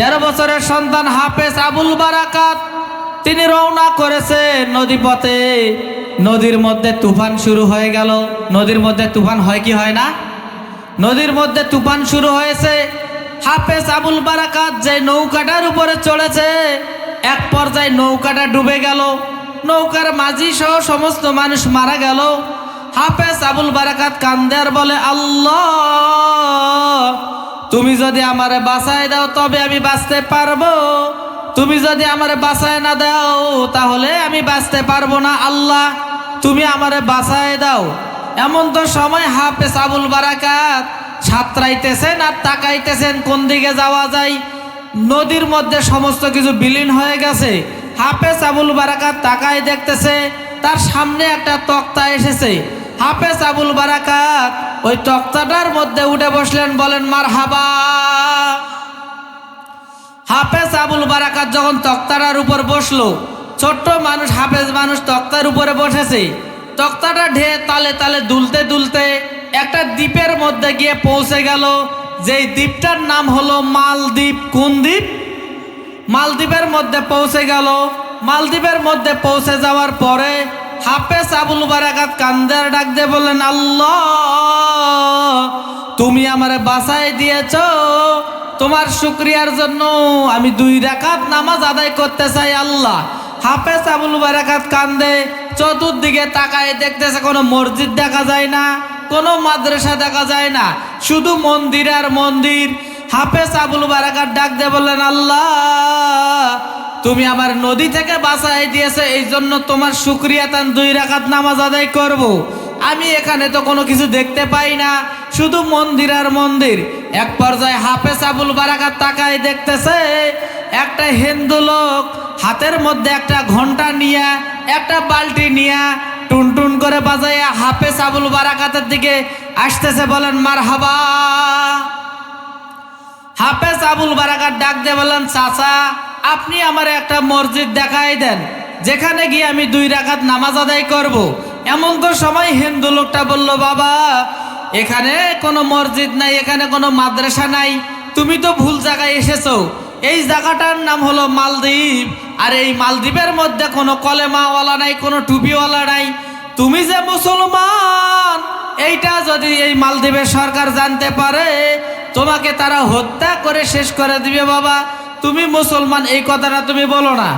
তেরো বছরের সন্তান হাফেজ আবুল বারাকাত। তিনি রওনা করেছে নদী পথে। নদীর মধ্যে তুফান শুরু হয়ে গেল। নদীর মধ্যে তুফান হয় কি হয় না? নদীর মধ্যে তুফান শুরু হয়েছে। হাফেজ আবুল বারাকাত যে নৌকাটার উপরে চড়েছে, এক পর্যায়ে নৌকাটা ডুবে গেল। নৌকার মাঝি সহ সমস্ত মানুষ মারা গেল। হাফেজ আবুল বারাকাত কান্দের বলে, আল্লাহ! তুমি যদি আমারে বাঁচায় দাও, তবে আমি বাঁচতে পারব। তুমি যদি আমারে বাঁচায় না দাও, তাহলে আমি বাঁচতে পারব না, আল্লাহ। তুমি আমারে বাঁচায় দাও। এমন তো সময় হাফেজ আবুল বারাকাত সাঁতরাইতেছেন আর তাকাইতেছেন, কোন দিকে যাওয়া যায়। নদীর মধ্যে সমস্ত কিছু বিলীন হয়ে গেছে। হাফেজ আবুল বারাকাত তাকায় দেখতেছে, তার সামনে একটা তক্তা এসেছে। হাফেজ আবুল বারাকাত, ওই তক্তাটার মধ্যে উঠে বসলেন, বলেন মার হাবা হাফেজ আবুল বারাকাত যখন তক্তাটার উপর বসল, ছোট্ট মানুষ, হাফেজ মানুষ তক্তার উপরে বসেছে। তক্তাটা ঢে তালে তালে দুলতে দুলতে একটা দ্বীপের মধ্যে গিয়ে পৌঁছে গেল। যেই দ্বীপটার নাম হলো মালদ্বীপ। কোন দ্বীপ? মালদ্বীপের মধ্যে পৌঁছে গেল। মালদ্বীপের মধ্যে পৌঁছে যাওয়ার পরে হাফেজ আবুল বারাকাত কান্দার ডাক দিয়ে বললেন, আল্লাহ, তুমি আমারে বাসায় দিয়েছ। তোমার শুক্রিয়ার জন্য আমি দুই রাকাত নামাজ আদায় করতে চাই, আল্লাহ। হাফেজ আবুল বারাকাত কান্দে, চতুর্দিকে তাকায় দেখতেছে কোনো মসজিদ দেখা যায় না, কোনো মাদ্রাসা দেখা যায় না, শুধু মন্দির আর মন্দির। হাফেজ আবুল বারাকাত ডাক দিয়ে বললেন, আল্লাহ তুমি আমার নদী থেকে বাঁচাই দিয়েছে, এই জন্য তোমার শুক্রিয়া তান দুই রাখাত নামাজ আদায় করব। আমি এখানে তো কোনো কিছু দেখতে পাই না, শুধু মন্দির আর মন্দির এক পর্যায়ে হাফেজ আবুল বারাকাত তাকায় দেখতেছে, একটা হিন্দু লোক হাতের মধ্যে একটা ঘণ্টা নিয়ে, একটা বালতি নিয়ে টুনটুন করে বাজাইয়া হাফেজ আবুল বারাকাতের দিকে আসতেছে, বলেন মার হাবা হাফেজ আবুল বারাকাত ডাক দিয়ে বলেন চাচা আপনি আমার একটা মসজিদ দেখাই দেন, যেখানে গিয়ে আমি দুই রাখাত নামাজ আদায় করব। এমন তো সময় হিন্দু লোকটা বলল, বাবা, এখানে কোনো মসজিদ নাই, এখানে কোনো মাদ্রাসা নাই। তুমি তো ভুল জায়গায় এসেছ। এই জায়গাটার নাম হলো মালদ্বীপ। আর এই মালদ্বীপের মধ্যে কোনো কলেমাওয়ালা নাই, কোনো টুপিওয়ালা নাই। তুমি যে মুসলমান, এইটা যদি এই মালদ্বীপের সরকার জানতে পারে, তোমাকে তারা হত্যা করে শেষ করে দিবে, বাবা। তুমি মুসলমান, এই কথাটা তুমি বলো না।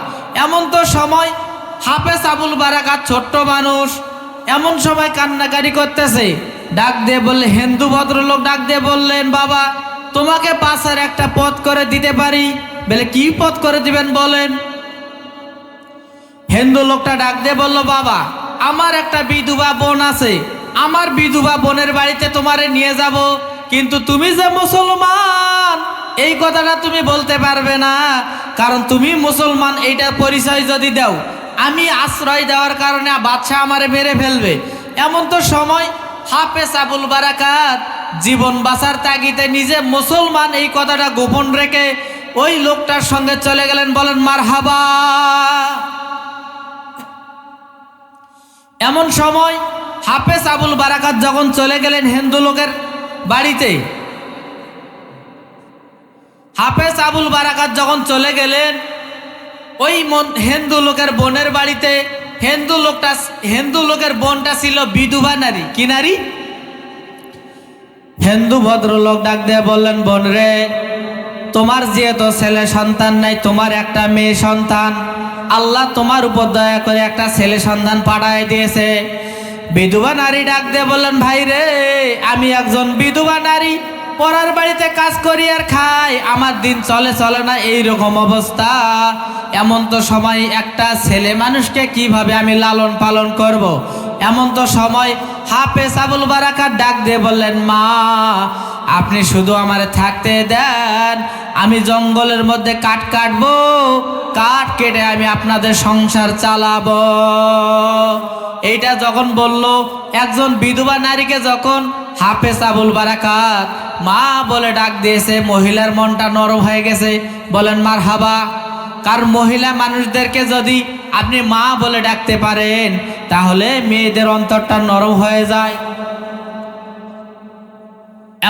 এমন তো সময় হাফেজ আবুল বারাকাত ছোট্ট মানুষ এমন সময় কান্নাকারি করতেছে। ডাক দিয়ে বললে, হিন্দু ভদ্রলোক, ডাক দিয়ে বললেন, বাবা, তোমাকে পাশের একটা পথ করে দিতে পারি? বলে, কি পথ করে দিবেন বলেন? হিন্দু লোকটা ডাক দিয়ে বলল, বাবা, আমার একটা বিধবা বোন আছে। আমার বিধবা বোনের বাড়িতে তোমারে নিয়ে যাব। কিন্তু তুমি যে মুসলমান এই কথাটা তুমি বলতে পারবে না। কারণ তুমি মুসলমান এইটা পরিচয় যদি দাও, আমি আশ্রয় দেওয়ার কারণে বাচ্চা আমারে মেরে ফেলবে। এমন তো সময় হাফেজ আবুল বারাকাত জীবন বাঁচার তাগিতে নিজে মুসলমান এই কথাটা গোপন রেখে ওই লোকটার সঙ্গে চলে গেলেন, বলেন মার হাবা এমন সময় হাফেজ আবুল বারাকাত যখন চলে গেলেন হিন্দু লোকের বাড়িতে হাফেজ আবুল বারাকাত যখন চলে গেলেন, ওই হিন্দু লোকের বোনের বাড়িতে, হিন্দু লোকটা, হিন্দু লোকের বোনটা ছিল বিধবা নারী। কি নারী? হিন্দু ভদ্রলোক ডাক দিয়ে বললেন, বোন রে, তোমার যেহেতু ছেলে সন্তান নাই, তোমার একটা মেয়ে সন্তান, আল্লাহ তোমার উপর দয়া করে একটা ছেলে সন্তান পাঠায় দিয়েছে। বিধবা নারী ডাক দিয়ে বললেন, ভাই রে, আমি একজন বিধবা নারী পরার বাড়িতে কাজ করি আর খাই, আমার দিন চলে চলে না এই রকম অবস্থা এমন তো সময় একটা ছেলে মানুষকে কীভাবে আমি লালন পালন করব। এমন তো সময় হাফেজ সাবুল বারাকার ডাক দিয়ে বললেন, মা, আপনি শুধু আমারে থাকতে দেন, আমি জঙ্গলের মধ্যে কাঠ কাটবো, কাঠ কেটে আমি আপনাদের সংসার চালাবো এইটা যখন বলল, একজন বিধবা নারীকে যখন হাফেজ আবুল বারাকাত, মা বলে ডাক দিয়েছে, মহিলার মনটা নরম হয়ে গেছে। বলেন মার হাবা কারণ মহিলা মানুষদেরকে যদি আপনি মা বলে ডাকতে পারেন, তাহলে মেয়েদের অন্তরটা নরম হয়ে যায়।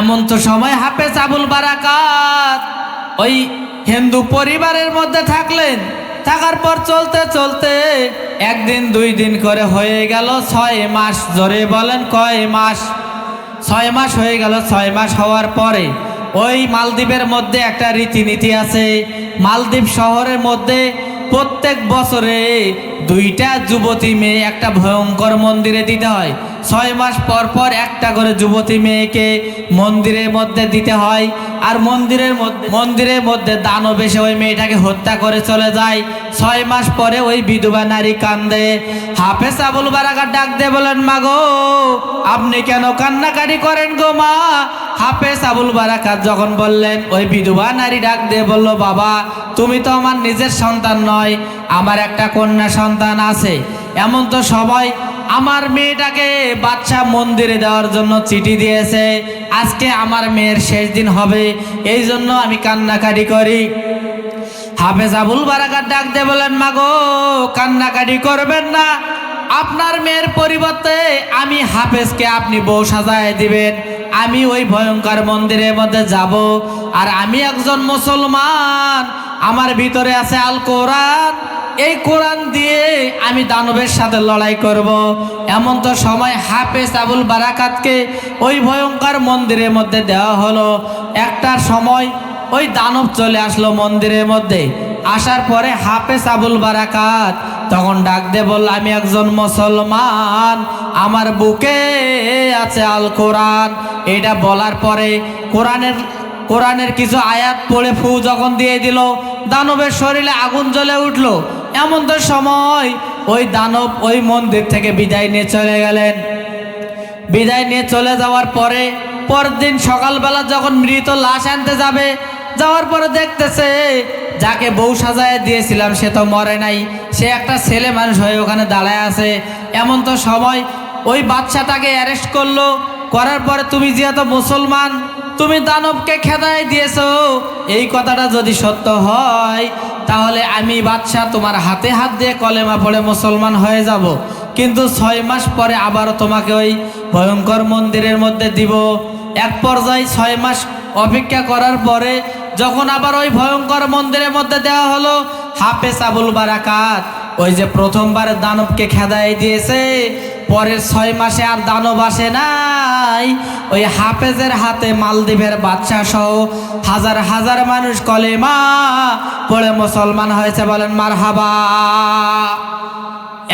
এমন তো সময় হাফেজ আবুল বারাকাত ওই হিন্দু পরিবারের মধ্যে থাকলেন। থাকার পর চলতে চলতে একদিন দুই দিন করে হয়ে গেল, ছয় মাস জোরে বলেন, কয় মাস? ছয় মাস হয়ে গেল, ছয় মাস হওয়ার পরে ওই মালদ্বীপের মধ্যে একটা রীতিনীতি আছে। মালদ্বীপ শহরের মধ্যে প্রত্যেক বছরে দুইটা যুবতী মেয়ে একটা ভয়ঙ্কর মন্দিরে দিতে হয়। ছয় মাস পর পর একটা করে যুবতী মেয়েকে মন্দিরের মধ্যে দিতে হয় আর মন্দিরের মধ্যে মন্দিরের মধ্যে দানব এসে ওই মেয়েটাকে হত্যা করে চলে যায়। ছয় মাস পরে ওই বিধবা নারী কান্দে। হাফেজ আবুল বারাকার ডাক দিয়ে বলেন, মাগো, আপনি কেন কান্নাকাটি করেন গো মা? হাফেজ আবুল বারাকাত যখন বললেন, ওই বিধবা নারী ডাক দিয়ে বলল, বাবা, তুমি তো আমার নিজের সন্তান নয়, আমার একটা কন্যা সন্তান আছে। এমন তো সবাই আমার মেয়েটাকে বাচ্চা মন্দিরে দেওয়ার জন্য চিঠি দিয়েছে। আজকে আমার মেয়ের শেষ দিন হবে, এই জন্য আমি কান্নাকাটি করি। হাফেজ আবুল বারাকার ডাক দিয়ে বলেন মাগো, কান্নাকাটি করবেন না। আপনার মেয়ের পরিবর্তে আমি হাফেজকে আপনি বউ সাজায় দিবেন। আমি ওই ভয়ঙ্কর মন্দিরের মধ্যে যাব, আর আমি একজন মুসলমান। আমার ভিতরে আছে আল কোরআন। এই কোরআন দিয়ে আমি দানবের সাথে লড়াই করব। এমন তো সময় হাফেজ আবুল বারাকাতকে ওই ভয়ঙ্কর মন্দিরের মধ্যে দেওয়া হলো। একটার সময় ওই দানব চলে আসলো মন্দিরের মধ্যে। আসার পরে হাফেজ আবুল বারাকাত তখন ডাক দিয়ে বলল, আমি একজন মুসলমান, আমার বুকে আছে আল কোরআন। এটা বলার পরে কোরআনের কোরআনের কিছু আয়াত পড়ে ফু যখন দিয়ে দিল, দানবের শরীরে আগুন জ্বলে উঠল। এমন তো সময় ওই দানব ওই মন্দির থেকে বিদায় নিয়ে চলে গেলেন। বিদায় নিয়ে চলে যাওয়ার পরে, পরের দিন সকালবেলা যখন মৃত লাশ আনতে যাবে, যাওয়ার পরে দেখতেছে যাকে বউ সাজায় দিয়েছিলাম, সে তো মরে নাই। সে একটা ছেলে মানুষ হয়ে ওখানে দাঁড়ায় আছে। এমন তো সময় ওই বাচ্চাটাকে অ্যারেস্ট করল। করার পরে তুমি যেহেতু মুসলমান, তুমি দানবকে খেদায় দিয়েছ। এই কথাটা যদি সত্য হয়, তাহলে আমি বাচ্চা তোমার হাতে হাত দিয়ে কলেমা পড়ে মুসলমান হয়ে যাব। কিন্তু ছয় মাস পরে আবারও তোমাকে ওই ভয়ঙ্কর মন্দিরের মধ্যে দিব। এক পর্যায়ে ছয় মাস অপেক্ষা করার পরে যখন আবার ওই ভয়ঙ্কর মন্দিরের মধ্যে দেওয়া হলো, হাফেজ আবুল বারাকাত ওই যে প্রথমবার দানবকে খেদাই দিয়েছে, পরের ছয় মাসে আর দানব আসে নাই। ওই হাফেজের হাতে মালদ্বীপের বাচ্চা সহ হাজার হাজার মানুষ কলেমা পড়ে মুসলমান হয়েছে বলেন মার হাবা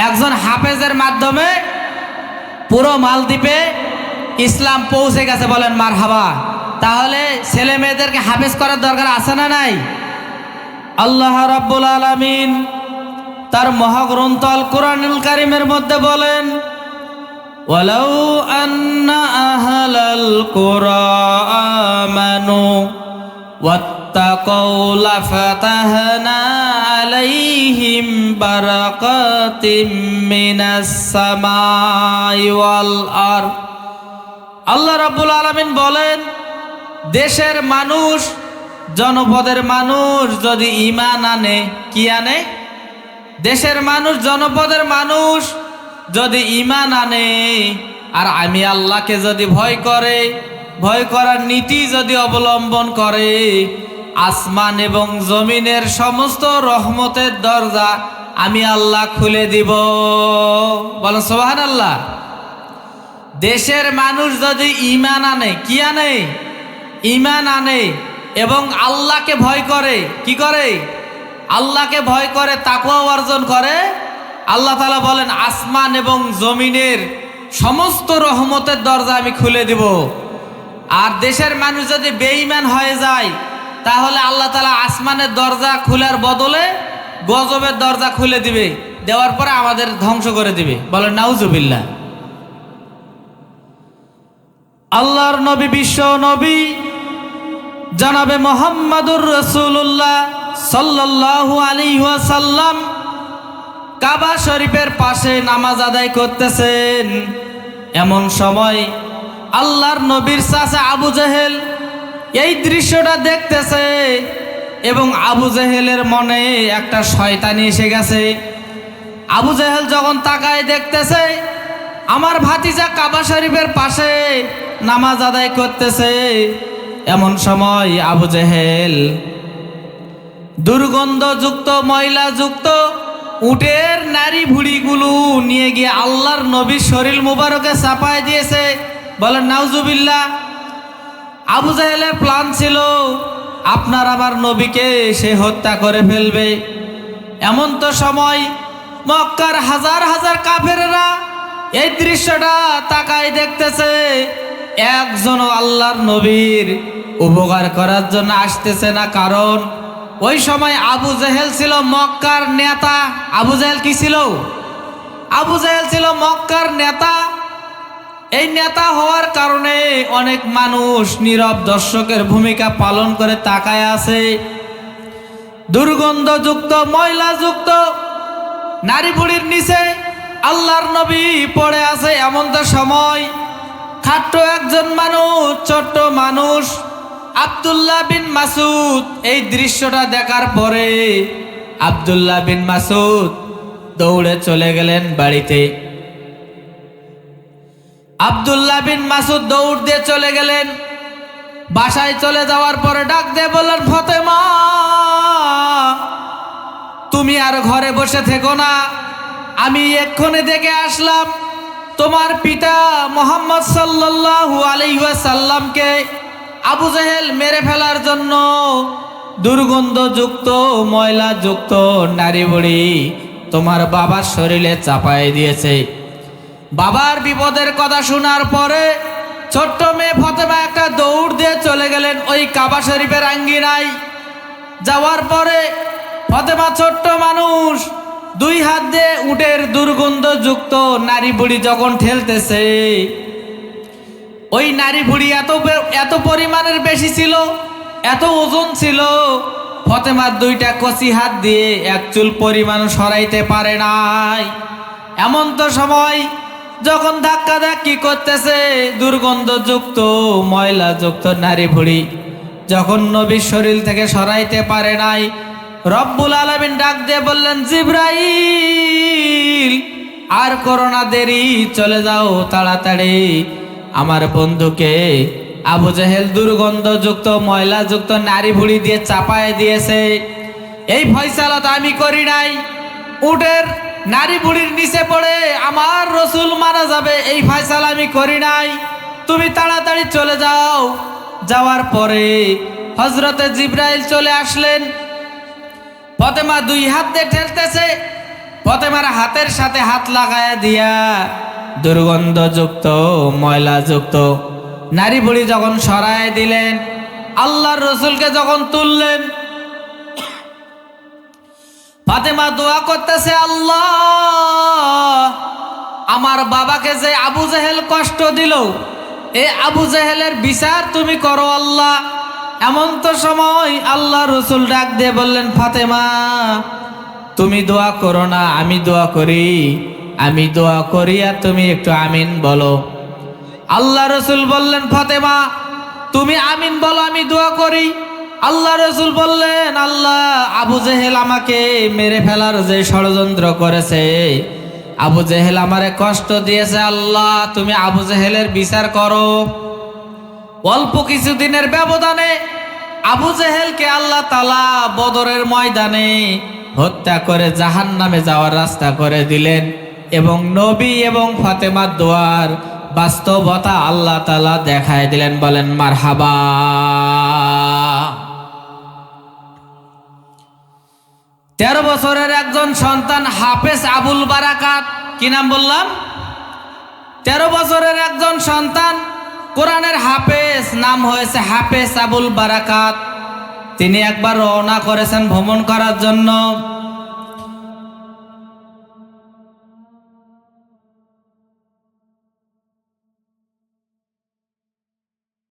একজন হাফেজের মাধ্যমে পুরো মালদ্বীপে ইসলাম পৌঁছে গেছে বলেন মার হাবা তাহলে ছেলে মেয়েদেরকে হাফেজ করার দরকার আছে না নাই আল্লাহ রাব্বুল আলামিন তার মহাগ্রন্থ আল কোরআনুল কারিমের মধ্যে বলেন ولو أن أهل القرى آمنوا واتقوا لفتحنا عليهم بركات من السماء والأرض আল্লাহ রাব্বুল আলামিন বলেন দেশের মানুষ, জনপদের মানুষ যদি ইমান আনে, কি আনে? দেশের মানুষ, জনপদের মানুষ যদি ইমান আনে, আর আমি আল্লাহকে যদি ভয় করে, ভয় করার নীতি যদি অবলম্বন করে, আসমান এবং জমিনের সমস্ত রহমতের দরজা আমি আল্লাহ খুলে দিব। বলেন সোহান আল্লাহ দেশের মানুষ যদি ইমান আনে, কি আনে? ইমান আনে এবং আল্লাহকে ভয় করে। কি করে? আল্লাহকে ভয় করে তাকুয়া অর্জন করে। আল্লাহ তালা বলেন, আসমান এবং জমিনের সমস্ত রহমতের দরজা আমি খুলে দিব। আর দেশের মানুষ যদি বেঈমান হয়ে যায়, তাহলে আল্লাহ তালা আসমানের দরজা খোলার বদলে গজবের দরজা খুলে দিবে, দেওয়ার পরে আমাদের ধ্বংস করে দিবে। বলেন, নাউজুবিল্লাহ। আল্লাহর নবী, বিশ্ব নবী, জানাবে মোহাম্মদুর রসুল্লাহ সাল্লাল্লাহু আলাইহি ওয়াসাল্লাম। কাবা শরীফের পাশে নামাজ আদায় করতেছেন। এমন সময় আল্লাহর নবীর চাচা আবু জেহেল এই দৃশ্যটা দেখতেছে এবং আবু জেহেলের মনে একটা শয়তানি এসে গেছে। আবু জেহেল যখন তাকায় দেখতেছে, আমার ভাতিজা কাবা শরীফের পাশে নামাজ আদায় করতেছে। এমন সময় আবু জেহেল দুর্গন্ধযুক্ত, ময়লাযুক্ত উটের নারী ভুড়িগুলো নিয়ে গিয়ে আল্লাহর নবীর শরীর মুবারকে চাপায় দিয়েছে। বলেন, নাউজুবিল্লাহ, আবু জাহেলের প্ল্যান ছিল, আপনার আমার নবীকে সে হত্যা করে ফেলবে। এমন তো সময় মক্কার হাজার হাজার কাফেরেরা এই দৃশ্যটা তাকায় দেখতেছে। একজন আল্লাহর নবীর উপকার করার জন্য আসতেছে না, কারণ ওই সময় আবু জাহেল ছিল মক্কার নেতা। আবু জাহেল কি ছিল? আবু জাহেল ছিল মক্কার নেতা। এই নেতা হওয়ার কারণে অনেক মানুষ নীরব দর্শকের ভূমিকা পালন করে তাকায় আছে। দুর্গন্ধযুক্ত, ময়লাযুক্ত নারী বুড়ির নিচে আল্লাহর নবী পড়ে আছে এমন তো সময়। খাট্ট একজন মানুষ, ছোট্ট মানুষ। আব্দুল্লাহ বিন মাসুদ, এই দৃশ্যটা দেখার পরে আব্দুল্লাহ বিন মাসুদ দৌড়ে চলে গেলেন বাড়িতে। আব্দুল্লাহ বিন মাসুদ দৌড় দিয়ে চলে গেলেন। বাসায় চলে যাওয়ার পরে ডাক দিয়ে বললেন, ফতেমা, তুমি আর ঘরে বসে থেকো না। আমি এক্ষণে দেখে আসলাম। তোমার পিতা মোহাম্মদ সাল্লাল্লাহু আলাইসাল্লামকে আবু জাহেল মেরে ফেলার জন্য দুর্গন্ধযুক্ত, ময়লাযুক্ত নারী বুড়ি তোমার বাবার শরীরে চাপায় দিয়েছে। বাবার বিপদের কথা শোনার পরে ছোট্ট মেয়ে ফতেমা একটা দৌড় দিয়ে চলে গেলেন ওই কাবা শরীফের আঙ্গিনায়। যাওয়ার পরে ফতেমা ছোট্ট মানুষ দুই হাত দিয়ে উটের দুর্গন্ধযুক্ত নারী বুড়ি যখন ঠেলতেছে, ওই নারী বুড়ি এত এত পরিমাণের বেশি ছিল, এত ওজন ছিল, ফতেমার দুইটা কচি হাত দিয়ে এক চুল পরিমাণ সরাইতে পারে নাই। এমন তো সময় যখন ধাক্কা ধাক্কি করতেছে দুর্গন্ধযুক্ত, ময়লাযুক্ত নারী ভুড়ি যখন নবীর শরীর থেকে সরাইতে পারে নাই রব্বুল আলমিন ডাক দিয়ে বললেন, জিব্রাইল, আর করোনা দেরি, চলে যাও তাড়াতাড়ি। আমার বন্ধুকে আবু জাহেল দুর্গন্ধযুক্ত, ময়লাযুক্ত নারী ভুড়ি দিয়ে চাপায় দিয়েছে। এই ফয়সালা তো আমি করি নাই। উটের নারী বুড়ির নিচে পড়ে আমার রসুল মারা যাবে, এই ফয়সালা আমি করি নাই। তুমি তাড়াতাড়ি চলে যাও। যাওয়ার পরে হজরতে জিব্রাইল চলে আসলেন। ফতেমা দুই হাত দিয়ে ঠেলতেছে। ফতেমার হাতের সাথে হাত লাগায় দিয়া দুর্গন্ধযুক্ত, ময়লাযুক্ত নারী বুড়ি যখন সরায় দিলেন, আল্লাহর রসুলকে যখন তুললেন, ফাতেমা দোয়া করতেছে, আল্লাহ, আমার বাবাকে যে আবু জেহেল কষ্ট দিল, এ আবু জাহেলের বিচার তুমি করো, আল্লাহ। এমন তো সময় আল্লাহ রসুল ডাক দিয়ে বললেন, ফাতেমা, তুমি দোয়া করো না, আমি দোয়া করি, আমি দোয়া করি আর তুমি একটু আমিন বলো। আল্লাহ রসুল বললেন, ফাতেমা, তুমি আমিন বলো, আমি দোয়া করি। আল্লাহ রসুল বললেন, আল্লাহ, আবু জেহেল আমাকে মেরে ফেলার যে ষড়যন্ত্র করেছে, আবু জেহেল আমারে কষ্ট দিয়েছে, আল্লাহ, তুমি আবু জেহেলের বিচার করো। অল্প কিছুদিনের ব্যবধানে আবু জেহেলকে আল্লাহ তালা বদরের ময়দানে হত্যা করে জাহান নামে যাওয়ার রাস্তা করে দিলেন এবং নবী এবং ফাতেমার দোয়ার বাস্তবতা আল্লাহ তালা দেখায় দিলেন, বলেন, মারহাবা। তেরো বছরের একজন সন্তান হাফেজ আবুল বারাকাত, কি নাম বললাম? তেরো বছরের একজন সন্তান কোরআনের হাফেজ নাম হয়েছে হাফেজ আবুল বারাকাত। তিনি একবার রওনা করেছেন ভ্রমণ করার জন্য।